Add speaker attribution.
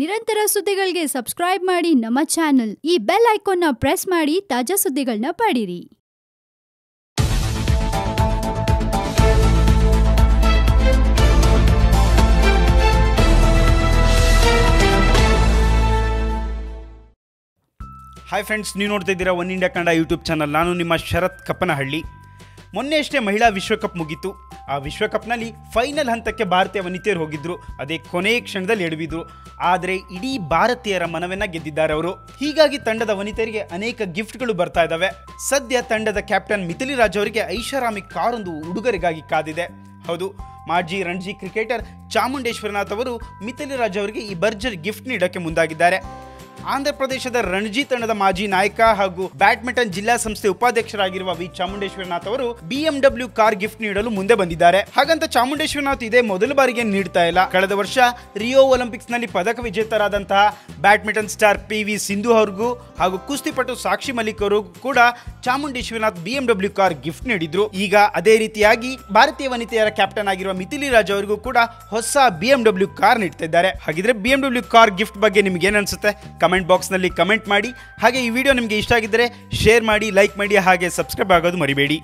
Speaker 1: ನಿರಂತರ ಸುದ್ದಿಗಳಿಗೆ ಸಬ್ಸ್ಕ್ರೈಬ್ ಮಾಡಿ ನಮ್ಮ ಚಾನೆಲ್. ಈ ಬೆಲ್ ಐಕಾನ್ನ ಪ್ರೆಸ್ ಮಾಡಿ ತಾಜಾ ಸುದ್ದಿಗಳನ್ನ ಪಡೀರಿ.
Speaker 2: ಹಾಯ್ ಫ್ರೆಂಡ್ಸ್ ನೀವು ನೋಡ್ತಾ ಇದ್ದೀರಾ one India Kannada YouTube channel. ನಾನು ನಿಮ್ಮ ಶರತ್ ಕಪ್ಪನಹಳ್ಳಿ. ಮೊನ್ನೆ ಅಷ್ಟೇ ಮಹಿಳಾ ವಿಶ್ವಕಪ್ ಮುಗೀತು. ಆ ವಿಶ್ವಕಪ್ನಲ್ಲಿ ಫೈನಲ್ ಹಂತಕ್ಕೆ ಭಾರತೀಯ ವನಿತೆಯರು ಹೋಗಿದ್ರು. ಅದೇ ಕೊನೆಯ ಕ್ಷಣದಲ್ಲಿ ಎಡವಿದ್ರು. ಆದರೆ ಇಡೀ ಭಾರತೀಯರ ಮನವನ್ನ ಗೆದ್ದಿದ್ದಾರೆ ಅವರು. ಹೀಗಾಗಿ ತಂಡದ ವನಿತೆಯರಿಗೆ ಅನೇಕ ಗಿಫ್ಟ್ಗಳು ಬರ್ತಾ ಇದ್ದಾವೆ ಸದ್ಯ ತಂಡದ ಕ್ಯಾಪ್ಟನ್ ಮಿಥಿಲಿ ರಾಜ್ ಅವರಿಗೆ ಐಷಾರಾಮಿ ಕಾರೊಂದು ಉಡುಗೊರೆಗಾಗಿ ಕಾದಿದೆ. ಹೌದು, ಮಾಜಿ ರಣಜಿ ಕ್ರಿಕೆಟರ್ ಚಾಮುಂಡೇಶ್ವರನಾಥ್ ಅವರು ಮಿಥಿಲಿ ರಾಜ್ ಅವರಿಗೆ ಈ ಬರ್ಜರ್ ಗಿಫ್ಟ್ ನೀಡಕ್ಕೆ ಮುಂದಾಗಿದ್ದಾರೆ. ಆಂಧ್ರ ಪ್ರದೇಶದ ರಣಜಿ ತಂಡದ ಮಾಜಿ ನಾಯಕ ಹಾಗೂ ಬ್ಯಾಡ್ಮಿಂಟನ್ ಜಿಲ್ಲಾ ಸಂಸ್ಥೆ ಉಪಾಧ್ಯಕ್ಷರಾಗಿರುವ ವಿ ಚಾಮುಂಡೇಶ್ವರನಾಥ್ ಅವರು ಬಿಎಂಡಬ್ಲ್ಯೂ ಕಾರ್ ಗಿಫ್ಟ್ ನೀಡಲು ಮುಂದೆ ಬಂದಿದ್ದಾರೆ. ಹಾಗಂತ ಚಾಮುಂಡೇಶ್ವರನಾಥ್ ಇದೇ ಮೊದಲ ಬಾರಿಗೆ ನೀಡ್ತಾ ಇಲ್ಲ. ಕಳೆದ ವರ್ಷ ರಿಯೋ ಒಲಿಂಪಿಕ್ಸ್ನಲ್ಲಿ ಪದಕ ವಿಜೇತರಾದಂತಹ badminton star P V Sindhu ಅವ್ರಿಗೂ ಹಾಗೂ ಕುಸ್ತಿಪಟು ಸಾಕ್ಷಿ ಮಲಿಕ್ ಅವರು ಕೂಡ ಚಾಮುಂಡೇಶ್ವರನಾಥ್ ಬಿಎಂಡಬ್ಲ್ಯೂ ಕಾರ್ ಗಿಫ್ಟ್ ನೀಡಿದ್ರು. ಈಗ ಅದೇ ರೀತಿಯಾಗಿ ಭಾರತೀಯ ವನಿತೆಯರ ಕ್ಯಾಪ್ಟನ್ ಆಗಿರುವ ಮಿಥಿಲಿ ರಾಜ್ ಅವರಿಗೂ ಕೂಡ ಹೊಸ ಬಿಎಂಡಬ್ಲ್ಯೂ ಕಾರ್ ನೀಡ್ತಾ ಹಾಗಿದ್ರೆ ಬಿಎಂಡಬ್ಲ್ಯೂ ಕಾರ್ ಗಿಫ್ಟ್ ಬಗ್ಗೆ ನಿಮ್ಗೆ ಏನ್ ಅನ್ಸುತ್ತೆ? ಕಮೆಂಟ್ ಬಾಕ್ಸ್ನಲ್ಲಿ ಕಮೆಂಟ್ ಮಾಡಿ. ಹಾಗೆ ಈ ವಿಡಿಯೋ ನಿಮಗೆ ಇಷ್ಟ ಆಗಿದ್ದರೆ ಶೇರ್ ಮಾಡಿ ಲೈಕ್ ಮಾಡಿ, ಹಾಗೆ ಸಬ್ಸ್ಕ್ರೈಬ್ ಆಗೋದು ಮರಿಬೇಡಿ.